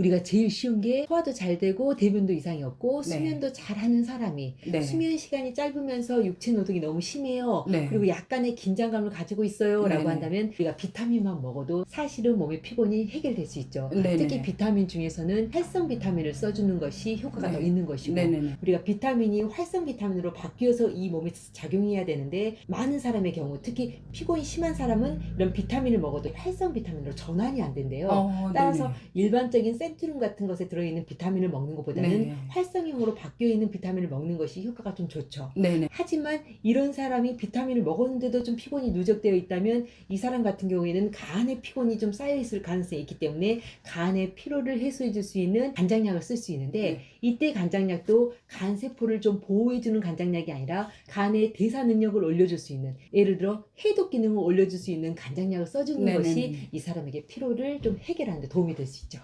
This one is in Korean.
우리가 제일 쉬운 게 소화도 잘 되고 대변도 이상이 없고 네. 수면도 잘하는 사람이 네. 수면 시간이 짧으면서 육체 노동이 너무 심해요. 네. 그리고 약간의 긴장감을 가지고 있어요. 라고 네네. 한다면 우리가 비타민만 먹어도 사실은 몸의 피곤이 해결될 수 있죠. 네네. 특히 비타민 중에서는 활성 비타민을 써주는 것이 효과가 네. 더 있는 것이고 네네네. 우리가 비타민이 활성 비타민으로 바뀌어서 이 몸에 작용해야 되는데 많은 사람의 경우 특히 피곤이 심한 사람은 이런 비타민을 먹어도 활성 비타민으로 전환이 안 된대요. 어, 따라서 네네. 일반적인 센트룸 같은 것에 들어있는 비타민을 먹는 것보다는 네네. 활성형으로 바뀌어 있는 비타민을 먹는 것이 효과가 좀 좋죠. 네네. 하지만 이런 사람이 비타민을 먹었는데도 좀 피곤이 누적되어 있다면 이 사람 같은 경우에는 간에 피곤이 좀 쌓여 있을 가능성이 있기 때문에 간의 피로를 해소해 줄 수 있는 간장약을 쓸 수 있는데 네. 이때 간장약도 간 세포를 좀 보호해 주는 간장약이 아니라 간의 대사 능력을 올려줄 수 있는 예를 들어 해독 기능을 올려줄 수 있는 간장약을 써주는 네네네. 것이 이 사람에게 피로를 좀 해결하는 데 도움이 될 수 있죠.